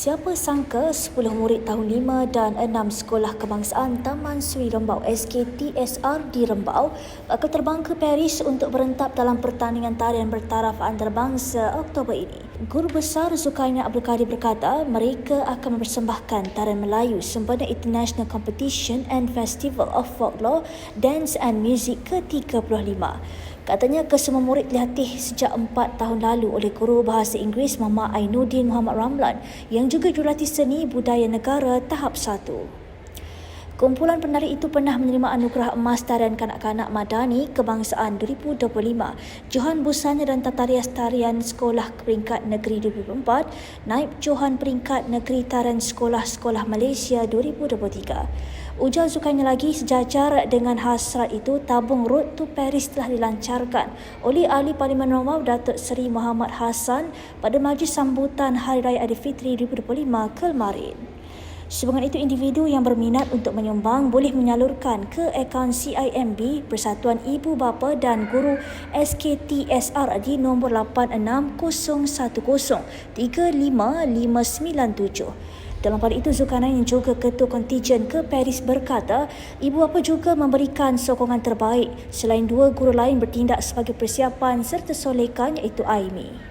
Siapa sangka 10 murid tahun 5 dan 6 Sekolah Kebangsaan Taman Sri Rembau SKTSR di Rembau bakal terbang ke Paris untuk berentap dalam pertandingan tarian bertaraf antarabangsa Oktober ini. Guru Besar Zulkarnain Abdul Kadir berkata mereka akan mempersembahkan tarian Melayu sempena International Competition and Festival of Folklore, Dance and Music ke-35. Katanya kesemua murid dilatih sejak 4 tahun lalu oleh guru bahasa Inggeris Mama Ainuddin Muhammad Ramlan yang juga jurulatih seni budaya negara tahap 1. Kumpulan penari itu pernah menerima anugerah emas tarian kanak-kanak Madani Kebangsaan 2025, Johan Busanya dan Tatarias Tarian Sekolah Peringkat Negeri 2024, naib Johan Peringkat Negeri Tarian Sekolah-Sekolah Malaysia 2023. Ujar Zulkarnain lagi sejajar dengan hasrat itu, tabung Road to Paris telah dilancarkan oleh Ahli Parlimen Roma Datuk Seri Muhammad Hassan pada majlis sambutan Hari Raya Aidilfitri 2025 kemarin. Sebangan itu individu yang berminat untuk menyumbang boleh menyalurkan ke akaun CIMB Persatuan Ibu Bapa dan Guru SKTSR di nombor 8610355997. Dalam pada itu Zulkarnain yang juga ketua kontijen ke Paris berkata ibu bapa juga memberikan sokongan terbaik selain dua guru lain bertindak sebagai persiapan serta solekan iaitu Aimi.